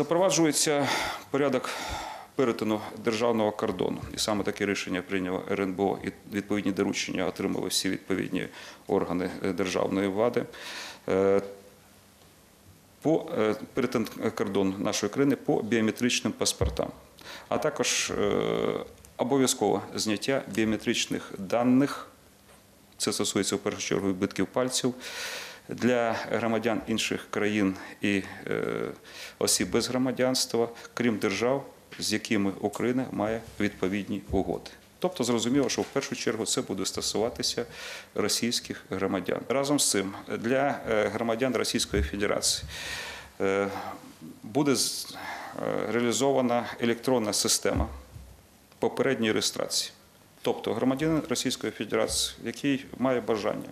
Запроваджується порядок перетину державного кордону. І саме таке рішення прийняло РНБО і відповідні доручення отримали всі відповідні органи е, державної влади. Е, По е, перетин кордону нашої країни по біометричним паспортам, а також обов'язкове зняття біометричних даних це стосується в першу чергу відбитків пальців для громадян інших країн і е, осіб без громадянства, крім держав, з якими Україна має відповідні угоди. Тобто зрозуміло, що в першу чергу це буде стосуватися російських громадян. Разом з цим для е, громадян Російської Федерації е, буде реалізована електронна система попередньої реєстрації. Тобто громадянин Російської Федерації, який має бажання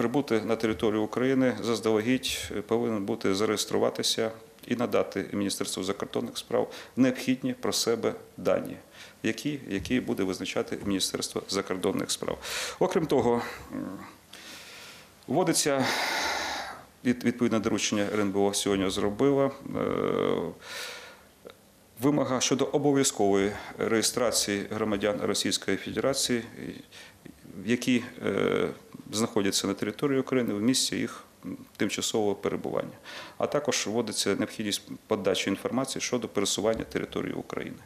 прибути на територію України, заздалегідь е, повинен бути зареєструватися і надати Міністерству закордонних справ необхідні про себе дані, які, які буде визначати Міністерство закордонних справ. Окрім того, вводиться від- відповідне доручення РНБО сьогодні зробила. е, Вимога щодо обов'язкової реєстрації громадян Російської Федерації, які е, знаходяться на території України в місці їх тимчасового перебування, а також вводиться необхідність подачі інформації щодо пересування території України.